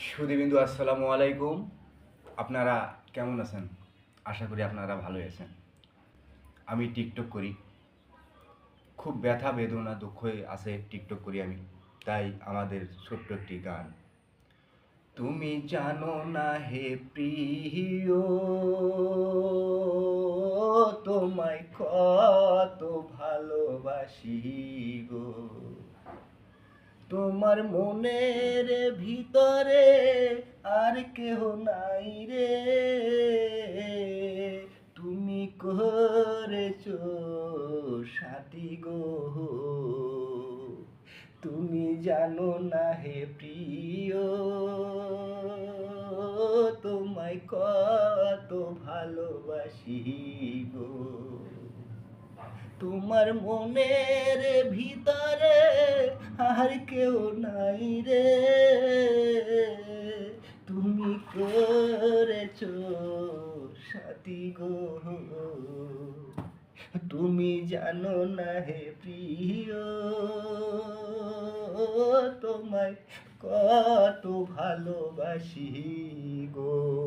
সুদীবিন্দু আসসালামু আলাইকুম। আপনারা কেমন আছেন? আশা করি আপনারা ভালোই আছেন। আমি টিকটক করি। খুব ব্যথা, বেদনা দুঃখ আছে টিকটক করি আমি। তাই আমাদের ছোট্ট একটি গান। তুমি জানো না হে প্রিয়, তোমায় কত ভালোবাসি গো। তোমার মনের ভিতরে আর কেহ নাই রে। তুমি করেছ সাথী গো। তুমি জানো না হে প্রিয়, তোমায় কত ভালোবাসি গো। তোমার মনের ভিতরে আর কেউ নাই রে। তুমি করেছ সাথী গো। তুমি জানো না হে প্রিয়, তোমায় কত ভালোবাসি গো।